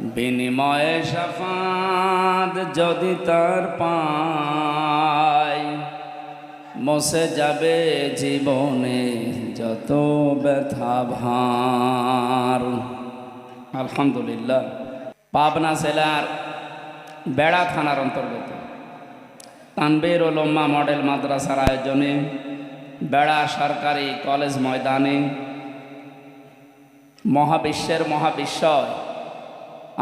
বিনিময়ে সাফাত যদি তার পায় মসে যাবে জীবনে যত ব্যথা ভার। আলহামদুলিল্লাহ। পাবনা জেলার বেড়া থানার অন্তর্গত। তানবীর উলম্মা মডেল মাদ্রাসার আয়োজনে বেড়া সরকারি কলেজ ময়দানে মহাবিশ্বের মহাবিশ্বয়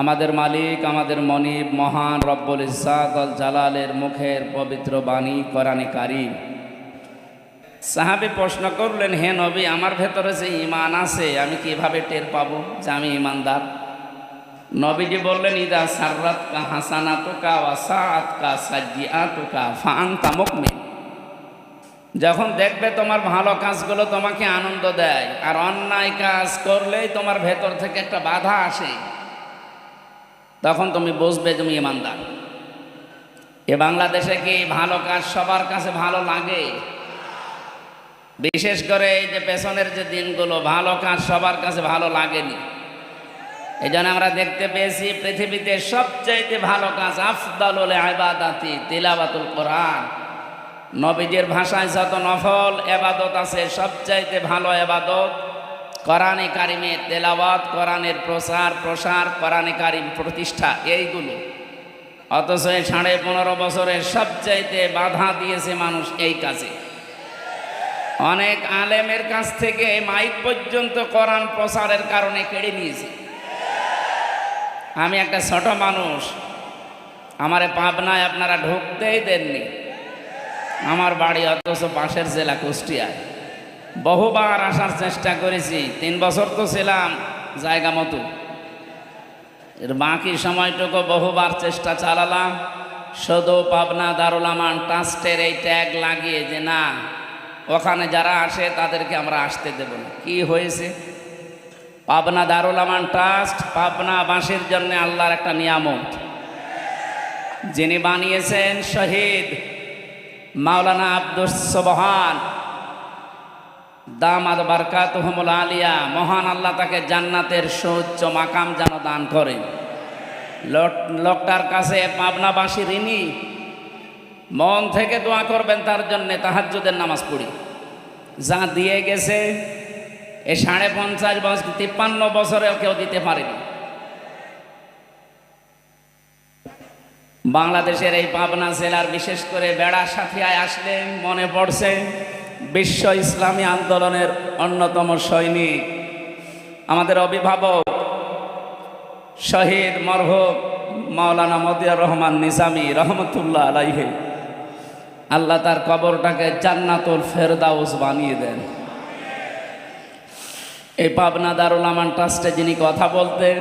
আমাদের মালিক, আমাদের মনিব, মহান রব্বুল ইসাদ আল জালালের মুখের পবিত্র বাণী কোরআনে কারিম। সাহাবি প্রশ্ন করলেন, হে নবী, আমার ভেতরে যে ইমান আছে, আমি কীভাবে টের পাবো যে আমি ইমানদার নবীজি বললেন, ইদা সাররাত কা হাসানাতুকা ওয়া সাআতকা সাজ্জিআতুকা ফাআনতা মুকমিন যখন দেখবে তোমার ভালো কাজগুলো তোমাকে আনন্দ দেয়, আর অন্যায় কাজ করলেই তোমার ভেতর থেকে একটা বাধা আসে তখন তুমি বুঝবে তুমি ইমানদার। এ বাংলাদেশে কি ভালো কাজ সবার কাছে ভালো লাগে? বিশেষ করে এই যে পেছনের যে দিনগুলো, ভালো কাজ সবার কাছে ভালো লাগেনি। এই জন্য আমরা দেখতে পেয়েছি পৃথিবীতে সবচাইতে ভালো কাজ আফদাল আবাদাতি তিলাবাতুল কোরআন। নবীজির ভাষায় যত নফল এবাদত আছে, সবচাইতে ভালো এবাদত কোরআনে কারিমের তেলাওয়াত, কোরআনের প্রসার প্রসার, কোরআনে কারিম প্রতিষ্ঠা, এইগুলো। অথচ সাড়ে পনেরো বছরের সবচাইতে বাধা দিয়েছে মানুষ এই কাজে। অনেক আলেমের কাছ থেকে মাইক পর্যন্ত কোরআন প্রসারের কারণে কেড়ে নিয়েছে। আমি একটা ছোট মানুষ, আমারে পাবনায় আপনারা ঢুকতেই দেননি। আমার বাড়ি অথচ পাশের জেলা কুষ্টিয়ায়। বহুবার আসার চেষ্টা করেছি। তিন বছর তো ছিলাম জায়গা মতো। এর বাকি সময়টুকু বহুবার চেষ্টা চালালাম। শুধু পাবনা দারুল আমান ট্রাস্টের এই ট্যাগ লাগিয়ে যে না, ওখানে যারা আসে তাদেরকে আমরা আসতে দেব না। কি হয়েছে? পাবনা দারুল আমান ট্রাস্ট পাবনাবাসীর জন্য আল্লাহর একটা নিয়ামত। যিনি বানিয়েছেন শহীদ মাওলানা আব্দুস সোবহান দামাদ বারকাতহমুল আলিয়া, মহান আল্লাহ তাকে জান্নাতের সুউচ্চ মাকাম যেন দান লোক- লোকটার কাছে পাবনাবাসী ঋণী, মন থেকে দোয়া করবেন তার জন্য তাহাজ্জুদের নামাজ পড়ি। যা দিয়ে গেছে, এ সাড়ে পঞ্চাশ বছর, তিপ্পান্ন বছরেও কেউ দিতে পারেনি। বাংলাদেশের এই পাবনা জেলার বিশেষ করে বেড়া সাথিয়ায় আসলে মনে পড়ছে বিশ্ব ইসলামী আন্দোলনের অন্যতম সৈনিক, আমাদের অভিভাবক শহীদ মরহুম মাওলানা মদিয়া রহমান নিজামি রহমতুল্লাহ আলাইহে, আল্লাহ তার কবরটাকে জান্নাতুল ফেরদাউস বানিয়ে দেন। এই পাবনা দারুল আমান ট্রাস্টে যিনি কথা বলতেন,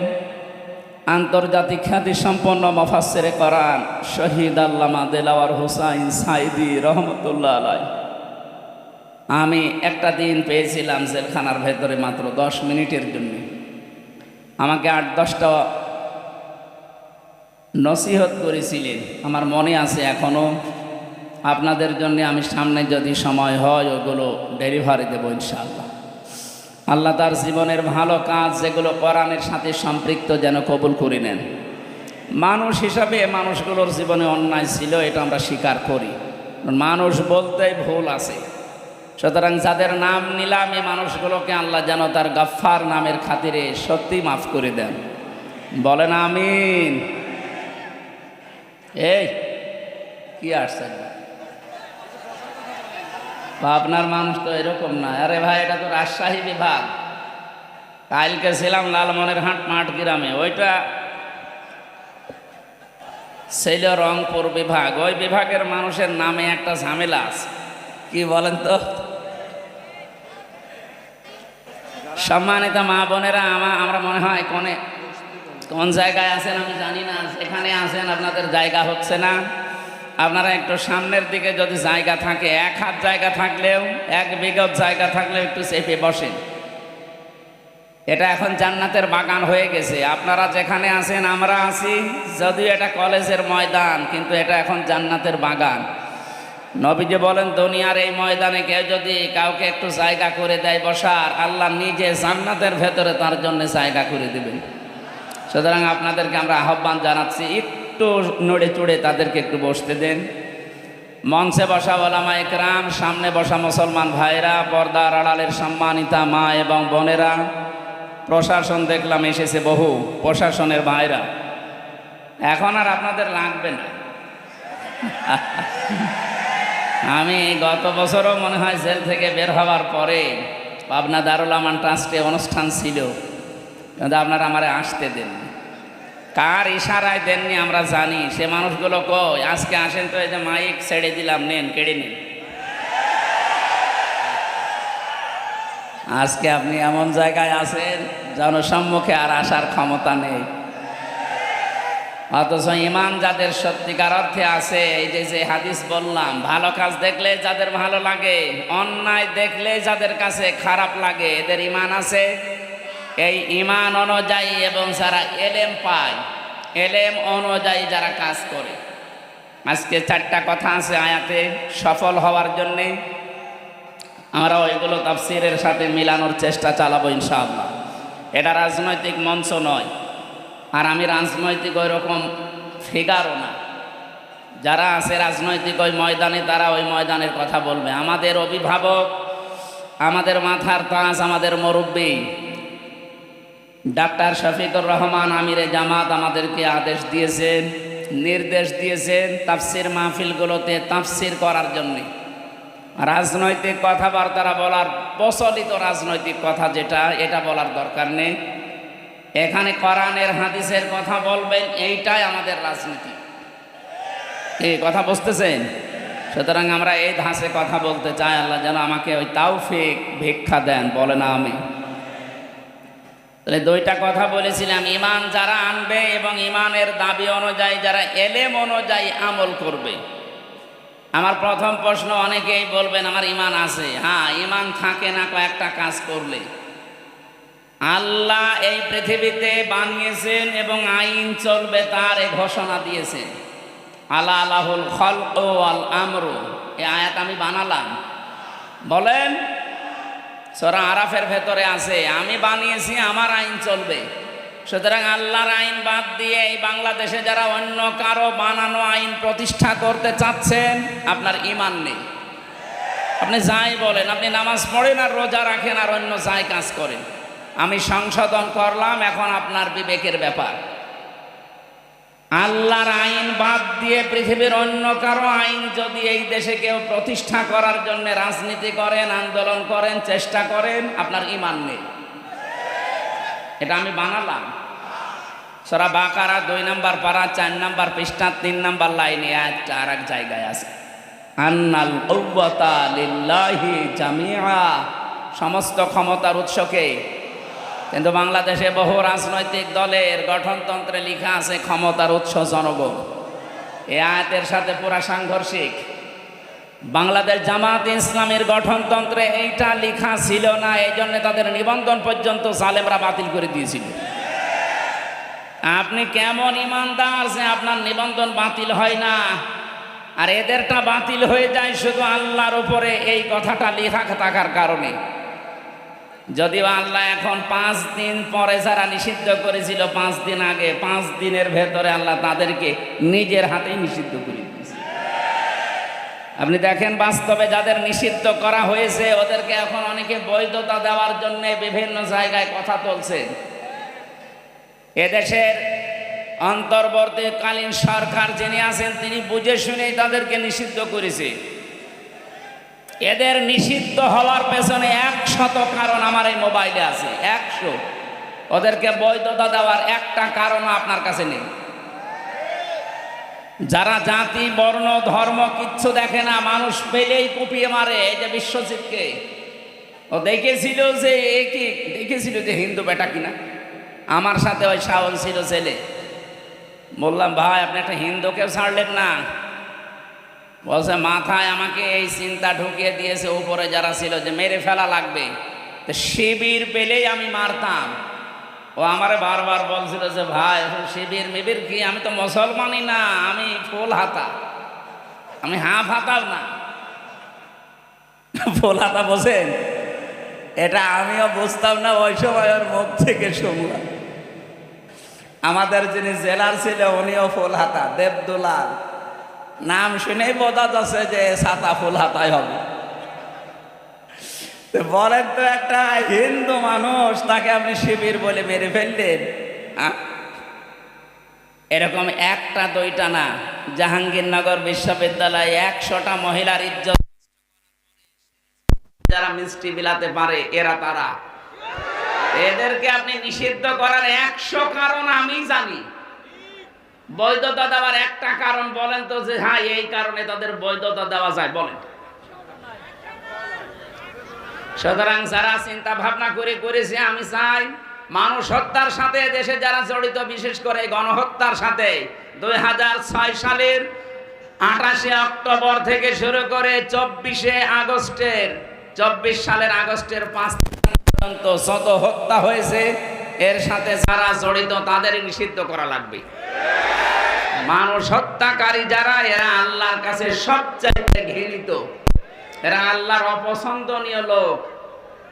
আন্তর্জাতিক খ্যাতি সম্পন্ন মফাসেরে করান শহীদ আল্লামা দেলাওয়ার হুসাইন সাইদি রহমতুল্লাহ আলাই আমি একটা দিন পেয়েছিলাম জেলখানার ভেতরে মাত্র দশ মিনিটের জন্য। আমাকে আট দশটা নসিহত করেছিলেন। আমার মনে আছে এখনও আপনাদের জন্য আমি সামনে যদি সময় হয় ওগুলো ডেলিভারি দেবো ইনশাআল্লাহ। আল্লাহ তার জীবনের ভালো কাজ যেগুলো কোরআনের সাথে সম্পৃক্ত যেন কবুল করে নেন। মানুষ হিসাবে মানুষগুলোর জীবনে অন্যায় ছিল, এটা আমরা স্বীকার করি। মানুষ বলতেই ভুল আছে। সুতরাং যাদের নাম নিলাম এই মানুষগুলোকে আল্লাহ যেন তার গাফফার নামের খাতিরে সত্যি মাফ করে দেন। বলেন আমিন। এই, কি আসছে আপনার মানুষ তো এরকম না। আরে ভাই, এটা তো রাজশাহী বিভাগ। কালকে ছিলাম লালমনের হাট মাঠ গ্রামে। ওইটা ছিল রংপুর বিভাগ। ওই বিভাগের মানুষের নামে একটা ঝামেলা আছে। কি বলেন তো? সম্মানিত মা বোনেরা, আমা আমরা মনে হয় কোনে কোন জায়গায় আছেন আমি জানি না সেখানে আছেন আপনাদের জায়গা হচ্ছে না। আপনারা একটু সামনের দিকে যদি জায়গা থাকে, এক হাত জায়গা থাকলেও, এক বিগত জায়গা থাকলেও একটু চেপে বসেন। এটা এখন জান্নাতের বাগান হয়ে গেছে। আপনারা যেখানে আছেন, আমরা আছি, যদিও এটা কলেজের ময়দান, কিন্তু এটা এখন জান্নাতের বাগান। নবীজি বলেন, দুনিয়ার এই ময়দানে কেউ যদি কাউকে একটু জায়গা করে দেয় বসার, আল্লাহ নিজে জান্নাতের ভেতরে তার জন্য জায়গা করে দেবেন। সুতরাং আপনাদেরকে আমরা আহ্বান জানাচ্ছি, একটু নড়ে চড়ে তাদেরকে একটু বসতে দেন। মঞ্চে বসা ওলামা একরাম, সামনে বসা মুসলমান ভাইরা, পর্দার আড়ালের সম্মানিতা মা এবং বোনেরা। প্রশাসন দেখলাম এসেছে বহু, প্রশাসনের ভাইরা। এখন আর আপনাদের লাগবে না। আমি গত বছরও মনে হয় জেল থেকে বের হওয়ার পরে পাবনা দারুল আমান ট্রাস্টে অনুষ্ঠান ছিল। কিন্তু আপনারা আমারে আসতে দেন কার ইশারায় দেননি আমরা জানি, সে মানুষগুলো কই? আজকে আসেন তো এই যে মাইক ছেড়ে দিলাম, নেন, কেড়ে নিন। আজকে আপনি এমন জায়গায় আছেন, জনসম্মুখে আর আসার ক্ষমতা নেই। অথচ ইমান যাদের সত্যিকার অর্থে আছে, এই যে যে হাদিস বললাম, ভালো কাজ দেখলে যাদের ভালো লাগে, অন্যায় দেখলে যাদের কাছে খারাপ লাগে, এদের ইমান আছে? এই ইমান অনুযায়ী এবং যারা এলেম পায়, এলেম অনুযায়ী যারা কাজ করে। আজকে চারটা কথা আছে আয়াতে সফল হওয়ার জন্যে। আমরা ওইগুলো তাফসিরের সাথে মিলানোর চেষ্টা চালাবো ইনশাআল্লাহ। এটা রাজনৈতিক মঞ্চ নয়। আর আমি রাজনৈতিক ওই রকম ফিগারও না। যারা আছে রাজনৈতিক ওই ময়দানে, তারা ওই ময়দানের কথা বলবে। আমাদের অভিভাবক, আমাদের মাথার তাজ, আমাদের মুরব্বী, ডাক্তার শফিকুর রহমান আমিরে জামাত আমাদেরকে আদেশ দিয়েছেন নির্দেশ দিয়েছেন তাফসির মাহফিলগুলোতে তাফসির করার জন্যে। রাজনৈতিক কথাবার্তারা বলার প্রচলিত রাজনৈতিক কথা যেটা, এটা বলার দরকার নেই। এখানে কোরআনের, হাদিসের কথা বলবেন, এইটাই আমাদের রাজনীতি। এই কথা বুঝতেছেন? সুতরাং আমরা এই ধাঁচে কথা বলতে চাই, আল্লাহ যেন আমাকে ওই তাওফিক ভিক্ষা দেন বলে না আমি তাহলে দুইটা কথা বলেছিলাম ইমান যারা আনবে এবং ইমানের দাবি অনুযায়ী, যারা এলেম অনুযায়ী আমল করবে। আমার প্রথম প্রশ্ন, অনেকেই বলবেন, আমার ইমান আছে। হ্যাঁ ইমান থাকে না কয়েকটা কাজ করলে। আল্লাহ এই পৃথিবীতে বানিয়েছেন এবং আইন চলবে তার এ ঘোষণা দিয়েছেন। আল্লাহ আল্লাহুল খল ও আল আমরু। এ আয়াত আমি বানালাম। বলেন, সরা আরাফের ভেতরে আছে, আমি বানিয়েছি, আমার আইন চলবে। সুতরাং আল্লাহর আইন বাদ দিয়ে এই বাংলাদেশে যারা অন্য কারও বানানো আইন প্রতিষ্ঠা করতে চাচ্ছেন, আপনার ইমান নেই। আপনি যাই বলেন, আপনি নামাজ পড়েন আর রোজা রাখেন আর অন্য যাই কাজ করেন। আমি সংশোধন করলাম, এখন আপনার বিবেকের ব্যাপার। আল্লাহর আইন বাদ দিয়ে পৃথিবীর অন্য কারও আইন যদি এই দেশে কেউ প্রতিষ্ঠা করার জন্য রাজনীতি করেন, আন্দোলন করেন, চেষ্টা করেন, আপনার ইমান নেই। এটা আমি বানালাম। সরা বাকারা দুই নাম্বার পাড়া চার নাম্বার পৃষ্ঠা, তিন নাম্বার লাইনে একটা আর এক জায়গায় আছে। আন্নাল লিল্লাহি জামিয়া সমস্ত ক্ষমতার উৎসকে কিন্তু বাংলাদেশে বহু রাজনৈতিক দলের গঠনতন্ত্রে লেখা আছে ক্ষমতার উৎস জনগণ। এ আয়াতের সাথে পুরা সাংঘর্ষিক। বাংলাদেশ জামাত ইসলামের গঠনতন্ত্রে এইটা লেখা ছিল না এই জন্য তাদের নিবন্ধন পর্যন্ত সালেমরা বাতিল করে দিয়েছিল। আপনি কেমন ইমানদার যে আপনার নিবন্ধন বাতিল হয় না, আর এদেরটা বাতিল হয়ে যায় শুধু আল্লাহর উপরে এই কথাটা লেখা থাকার কারণে। যদিও আল্লাহ এখন পাঁচ দিন পরে যারা নিষিদ্ধ করেছিল, পাঁচ দিন আগে, পাঁচ দিনের ভেতরে আল্লাহ তাদেরকে নিজের হাতেই নিষিদ্ধ করে দিয়েছে। আপনি দেখেন বাস্তবে যাদের নিষিদ্ধ করা হয়েছে, ওদেরকে এখন অনেকে বৈধতা দেওয়ার জন্য বিভিন্ন জায়গায় কথা তুলছে এদেশের অন্তর্বর্তীকালীন সরকার যিনি আছেন, তিনি বুঝে শুনেই তাদেরকে নিষিদ্ধ করেছে। এদের নিষিদ্ধ হওয়ার পেছনে একশত কারণ আমার এই মোবাইলে আছে, একশো। ওদেরকে বৈধতা দেওয়ার একটা কারণও আপনার কাছে নেই। যারা জাতি, বর্ণ, ধর্ম কিচ্ছু দেখে না, মানুষ পেলেই কুপিয়ে মারে, এই যে বিশ্বজিৎকে। ও দেখেছিল যে কি? দেখেছিল যে হিন্দু বেটা কিনা? আমার সাথে ওই শাওন ছিল ছেলে। বললাম, ভাই, আপনি একটা হিন্দুকেও ছাড়লেন না। বলছে, মাথায় আমাকে এই চিন্তা ঢুকিয়ে দিয়েছে উপরে যারা ছিল যে মেরে ফেলা লাগবে। তো শিবির পেলেই আমি মারতাম। ও আমারে বারবার বলছিল যে, ভাই, শিবির মিবির কি? আমি তো মুসলমানই না, আমি ফুল হাতা। আমি হাফ হাতাও না। ফুল হাতা বসেন এটা আমিও বুঝতাম না, ওই সময় ওর মুখ থেকে শুনলাম। আমাদের যিনি জেলার ছিল, উনিও ফুল হাতা, দেবদুলাল। নাম শুনেই বোঝা যাচ্ছে যে ছাতা ফুল হাতায় হবে। বলেন তো একটা হিন্দু মানুষ, তাকে আপনি শিবির বলে মেরে ফেললেন এরকম একটা, দুইটা না। জাহাঙ্গীরনগর বিশ্ববিদ্যালয়ে একশোটা মহিলার ইজ্জত। যারা মিষ্টি বিলাতে পারে, এরা তারা। এদেরকে আপনি নিষিদ্ধ করার একশো কারণ আমি জানি। বৈধতা দেওয়ার একটা কারণ বলেন তো যে হ্যাঁ এই কারণে তাদের বৈধতা দেওয়া যায়, বলেন। সুতরাং যারা চিন্তা ভাবনা করে করেছে, আমি চাই মানুষ হত্যার সাথে, দেশে যারা জড়িত, বিশেষ করে গণহত্যার সাথে, দুই হাজার ছয় সালের আঠাশে অক্টোবর থেকে শুরু করে চব্বিশে আগস্টের, চব্বিশ সালের আগস্টের পাঁচ পর্যন্ত শত হত্যা হয়েছে এর সাথে যারা জড়িত তাদের নিষিদ্ধ করা লাগবে। মানুষ হত্যাকারী যারা, এরা আল্লাহর কাছে সবচাইতে ঘৃণিত। এরা আল্লাহর অপছন্দনীয় লোক।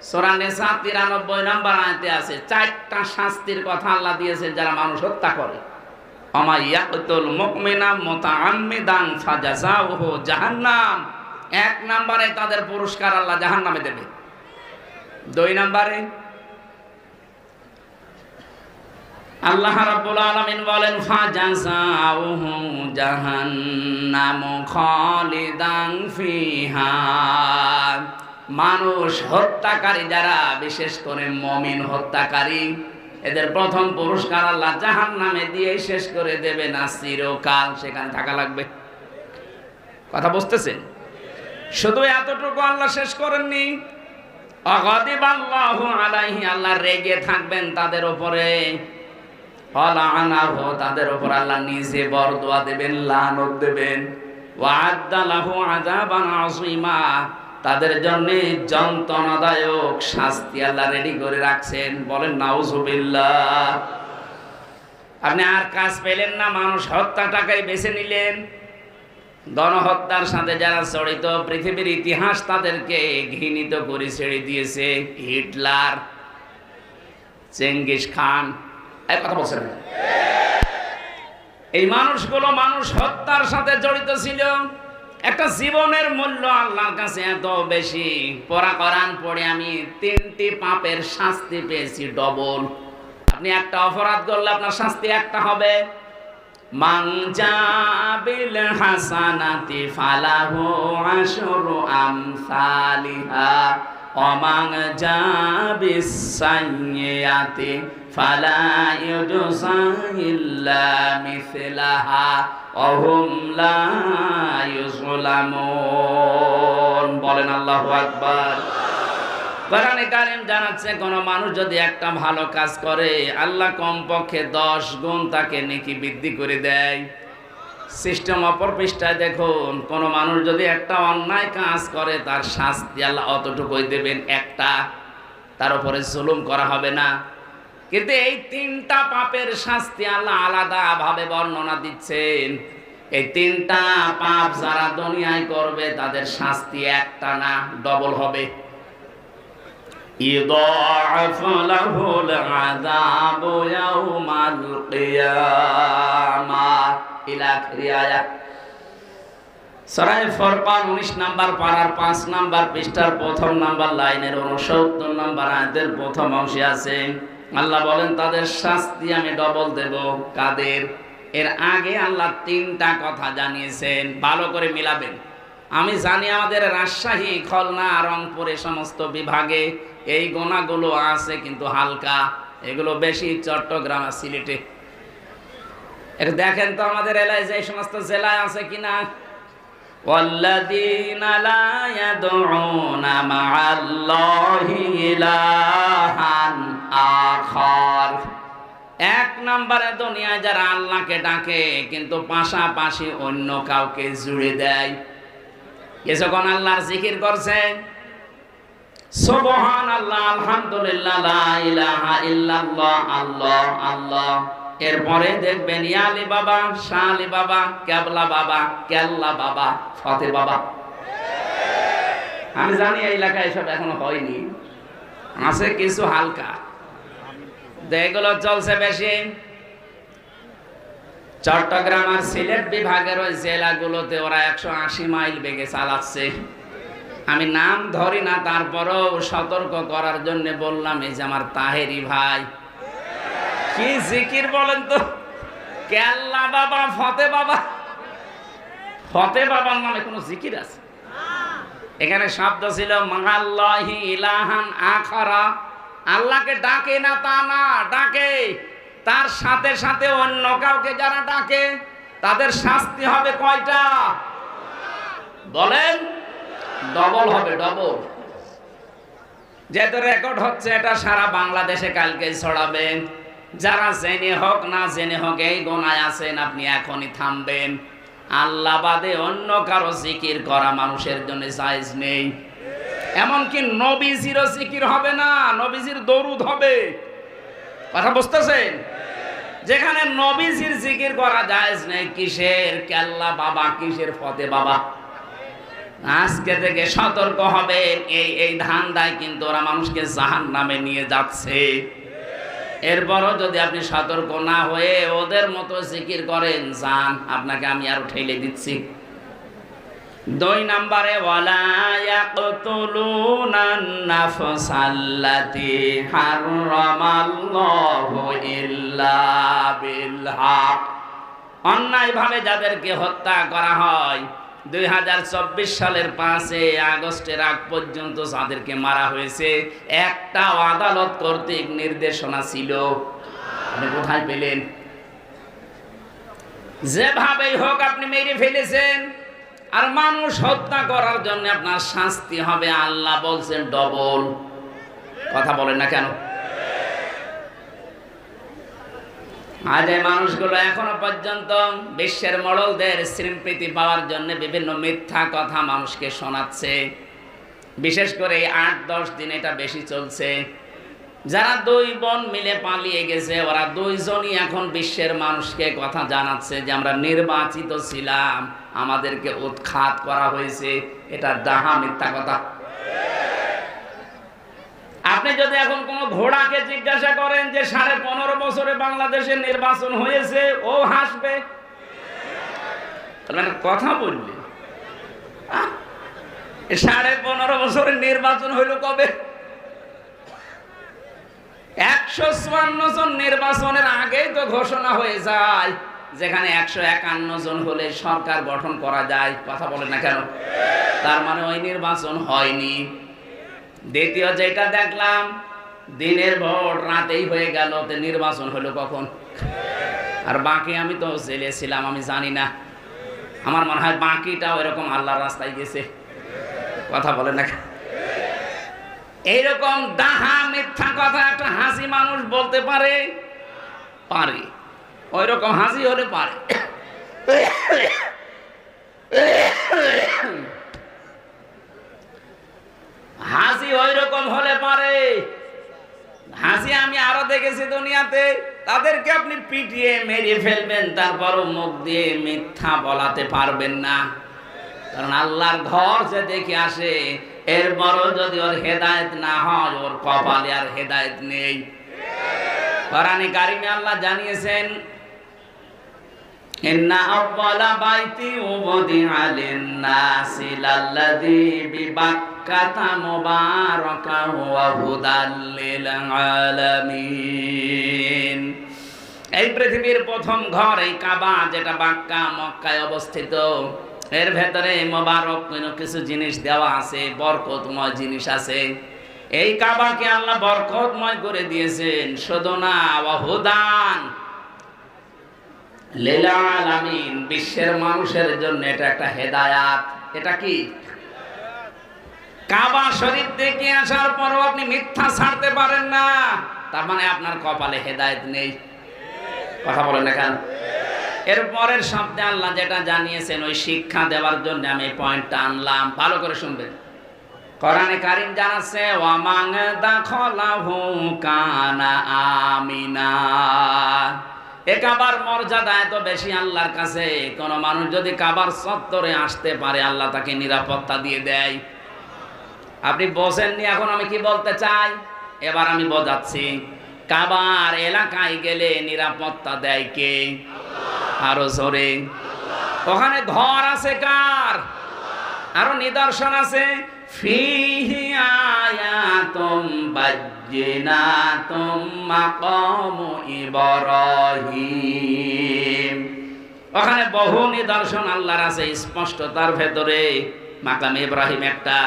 সোরা নেশা তিরানব্বই নম্বর আয়তে আছে, চারটা শাস্তির কথা আল্লাহ দিয়েছে যারা মানুষ হত্যা করে। অমাইয়াকুল মুকমিনা মুতাআম্মিদান ফাজাযাউহু জাহান্নাম। এক নম্বরে তাদের পুরস্কার আল্লাহ জাহান্নামে দেবে। দুই নম্বরে আল্লাহ রাব্বুল আলামিন বলেন ফাজাযাউহু জাহান্নাম খালিদান ফিহা। মানুষ হত্যাকারী যারা, বিশেষ করে মমিন হত্যাকারী, এদের প্রথম পুরস্কার আল্লাহ জাহান্নামে দিয়ে শেষ করে দেবে না, চিরকাল সেখানে থাকা লাগবে। কথা বুঝতেছেন? শুধু এতটুকু আল্লাহ শেষ করেননি। অগদিব আল্লাহ আলাইহি, আল্লাহ রেগে থাকবেন তাদের আনাহ তাদের উপর আল্লাহ নিজে বরদোয়া দেবেন, লানত দেবেন। তাদের জন্য যন্ত্রণাদায়ক শাস্তি আল্লাহ রেডি করে রাখছেন। বলেন, নাউজুবিল্লাহ। আপনি আর কাজ পেলেন না, মানুষ হত্যা হত্যাটাকেই বেছে নিলেন। গণহত্যার সাথে যারা জড়িত, পৃথিবীর ইতিহাস তাদেরকে ঘৃণিত করে ছেড়ে দিয়েছে। হিটলার, চেঙ্গিস খান এই কথা বলছেন এই মানুষগুলো মানুষ হত্যার সাথে জড়িত ছিল। একটা জীবনের মূল্য আল্লাহর কাছে এত বেশি। পড়া করান পড়ে আমি তিনটি পাপের শাস্তি পেয়েছি, ডবল। আপনি একটা অপরাধ করলে আপনার শাস্তি একটা হবে। মান জাবিল হাসানাতি ফালাহু আশরু আমসালিহা অমাং জাবিস সাইয়্যাতি ফালা ইউজসা ইল্লা মিসলাহা, অহুম লা ইউজলামুন বলেন আল্লাহু আকবার। কোরআনে কারিম জানাচ্ছে, কোন মানুষ যদি একটা ভালো কাজ করে, আল্লাহ কমপক্ষে দশ গুণ তাকে নেকি বৃদ্ধি করে দেয়। সিস্টেম অপর পৃষ্ঠায় দেখুন, কোন মানুষ যদি একটা অন্যায় কাজ করে, তার শাস্তি আল্লাহ অতটুকুই দেবেন একটা। তার উপরে জুলুম করা হবে না। কিন্তু এই তিনটা পাপের শাস্তি আল্লাহ আলাদা ভাবে বর্ণনা দিচ্ছেন এই তিনটা পাপ যারা দুনিয়ায় করবে তাদের শাস্তি একটা না ডবল হবে يضاعف له العذاب يوم القيامة إلى آخر آية সরাই ফরকান উনিশ নাম্বার পাড়ার পাঁচ নাম্বার পৃষ্ঠার প্রথম নাম্বার লাইনের উনসত্তর নাম্বার আয়াতের প্রথম অংশে আছে আল্লাহ বলেন, তাদের শাস্তি আমি ডবল দেব। কাদের? এর আগে আল্লাহ তিনটা কথা জানিয়েছেন, ভালো করে মিলাবেন। আমি জানি আমাদের রাজশাহী, খুলনা, রংপুরে সমস্ত বিভাগে এই গোনাগুলো আছে, কিন্তু হালকা। এগুলো বেশি চট্টগ্রাম সিলেটে। এটা দেখেন তো আমাদের এলাকায় যে সমস্ত জেলায় আছে কিনা? والذين لا يدعون مع الله إلها آخر এক নম্বরে দুনিয়ায় যারা আল্লাহকে ডাকে কিন্তু পাশাপাশি অন্য কাউকে জুড়ে দেয় কিছুক্ষণ আল্লাহর জিকির করছে সুবহান আল্লাহ আলহামদুলিল্লাহ লা ইলাহা ইল্লাল্লাহ আল্লাহ আল্লাহ এরপরে দেখবেন ইয়ালি বাবা শালি বাবা, কেবলা বাবা, কেল্লা বাবা ফতে বাবা। আমি জানি এই এলাকায় এসব এখনও হয়নি। আছে কিছু হালকা। এগুলো চলছে বেশি। চট্টগ্রাম আর সিলেট বিভাগের ওই জেলাগুলোতে ওরা একশো আশি মাইল বেগে চালাচ্ছে। আমি নাম ধরি না, তারপরও সতর্ক করার জন্য বললাম, এই যে আমার তাহেরি ভাই কি জিকির বলেন তো? কেল্লা বাবা, ফতে বাবা। ফতে বাবার নামে কোনো জিকির আছে? এখানে শব্দ ছিল, মাহাল্লাহি ইলাহান আল্লাহকে ডাকে না তা না, ডাকে। তার সাথে সাথে অন্য কাউকে যারা ডাকে, তাদের শাস্তি হবে কয়টা? বলেন, ডবল হবে, ডবল। যেহেতু রেকর্ড হচ্ছে, এটা সারা বাংলাদেশে কালকে ছড়াবেন যারা জেনে হোক না জেনে হোক, এই গোনায় আছেন, আপনি এখনই থামবেন। আল্লাহ বাদে অন্য কারও জিকির করা মানুষের জন্য জায়েজ নেই। এমনকি নবীজিরও জিকির হবে না, নবীজির দরুদ হবে। কথা বুঝতেছেন? যেখানে নবীজির জিকির করা জায়েজ নেই, কিসের কেল্লা বাবা, কিসের ফতে বাবা? আজকে থেকে সতর্ক হবেন, এই এই ধান্দায় কিন্তু ওরা মানুষকে জাহান নামে নিয়ে যাচ্ছে। এরপরও যদি আপনি সতর্ক না হয়ে ওদের মতো জিকির করেন যান আপনাকে আমি আরও ঠেলে দিচ্ছি। দুই নম্বরে অন্যায়ভাবে যাদেরকে হত্যা করা হয় দুই হাজার চব্বিশ সালের পাঁচে আগস্টের আগ পর্যন্ত যাদেরকে মারা হয়েছে একটা আদালত কর্তৃক নির্দেশনা ছিল। আপনি কোথায় পেলেন? যেভাবেই হোক আপনি মেরে ফেলেছেন, আর মানুষ হত্যা করার জন্য আপনার শাস্তি হবে, আল্লাহ বলছেন ডবল কথা বলেন না কেন? আজ মানুষগুলো এখনও পর্যন্ত বিশ্বের মডলদের স্মৃতি পাওয়ার জন্য বিভিন্ন মিথ্যা কথা মানুষকে শোনাচ্ছে। বিশেষ করে এই আট, দশ দিন এটা বেশি চলছে। যারা দুই বোন মিলে পালিয়ে গেছে, ওরা দুইজনই এখন বিশ্বের মানুষকে কথা জানাচ্ছে যে আমরা নির্বাচিত ছিলাম, আমাদেরকে উৎখাত করা হয়েছে। এটা ডাহা মিথ্যা কথা। আপনি যদি এখন কোন ঘোড়াকে জিজ্ঞাসা করেন যে সাড়ে পনেরো বছরে বাংলাদেশের নির্বাচন হয়েছে, ও হাসবে। মানে কথা বললে। সাড়ে পনেরো বছরের নির্বাচন হইল কবে? একশো চুয়ান্ন জন নির্বাচনের আগেই তো ঘোষণা হয়ে যায়, যেখানে একশো একান্ন জন হলে সরকার গঠন করা যায়। কথা বলে না কেন? তার মানে ওই নির্বাচন হয়নি। দ্বিতীয় যেটা দেখলাম, দিনের ভোট রাতেই হয়ে গেল, তো নির্বাচন হলো কখন? আর বাকি আমি তো জেলে ছিলাম, আমি জানি না। আমার মনে হয় বাকিটাও এরকম আল্লাহর রাস্তায় গেছে। কথা বলে না এইরকম দাহা মিথ্যা কথা একটা হাসি মানুষ বলতে পারে? পারে। ওই রকম হাসি হলে পারে। হাসি ওই রকম হলে পারে। হাসি আমি আরও দেখেছি দুনিয়াতে। তাদেরকে আপনি পিটিয়ে মেরে ফেলবেন, তারপরও মুখ দিয়ে মিথ্যা বলাতে পারবেন না। কারণ আল্লাহর ঘর যে দেখে আসে, এরপরও যদি ওর হেদায়েত না হয়, ওর কপালে আর হেদায়েত নেই। কোরআনে কারিমে আল্লাহ জানিয়েছেন এই পৃথিবীর প্রথম ঘর, এই কাবা যেটা বাক্কা, মক্কায় অবস্থিত, এর ভেতরে মোবারক কোনো কিছু জিনিস দেওয়া আছে, বরকতময় জিনিস আছে। এই কাবাকে আল্লাহ বরকতময় করে দিয়েছেন, শুধু না হুদান আলামিন বিশ্বের মানুষের জন্য এটা একটা হেদায়াত। এটা কি? কাবা শরীফ দেখে আসার পরও আপনি মিথ্যা ছাড়তে পারেন না। তার মানে আপনার কপালে হেদায়েত নেই। কথা বলেন না কেন? এর পরের শব্দে আল্লাহ যেটা জানিয়েছেন, ওই শিক্ষা দেওয়ার জন্য আমি পয়েন্টটা আনলাম। ভালো করে শুনবেন। কোরআনে কারিম জানাচ্ছে ওয়ামাং দাখলাহু কানা আমিনা। এ কাবার মর্যাদা এত বেশি আল্লাহর কাছে। কোন মানুষ যদি কাবার চত্বরে আসতে পারে, আল্লাহ তাকে নিরাপত্তা দিয়ে দেয়। আপনি বোঝেননি এখন আমি কি বলতে চাই? এবার আমি বোঝাচ্ছি। কাবার এলাকায় গেলে নিরাপত্তা দেয় কে? আরও জোরে। ওখানে ঘর আছে কার? আরও নিদর্শন আছে? ফিহি ওখানে বহু নিদর্শন আল্লাহর আছে স্পষ্ট তার ভেতরে মাকাম ইব্রাহিম একটা।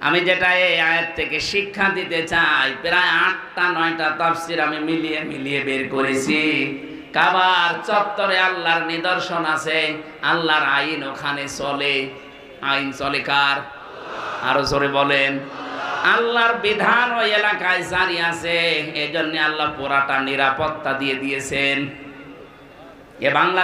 আমি যেটা এই আয়াত থেকে শিক্ষা দিতে চাই, প্রায় আটটা, নয়টা তাফসির আমি মিলিয়ে মিলিয়ে বের করেছি। কাবার চত্বরে আল্লাহর নিদর্শন আছে, আল্লাহর আইন ওখানে চলে। আইন চলে কার? আরও জোরে বলেন। আল্লাহর বিধান ওই এলাকায় জারি আছে। এই জন্য আল্লাহ পুরাটা নিরাপত্তা দিয়ে দিয়েছেন। এ বাংলা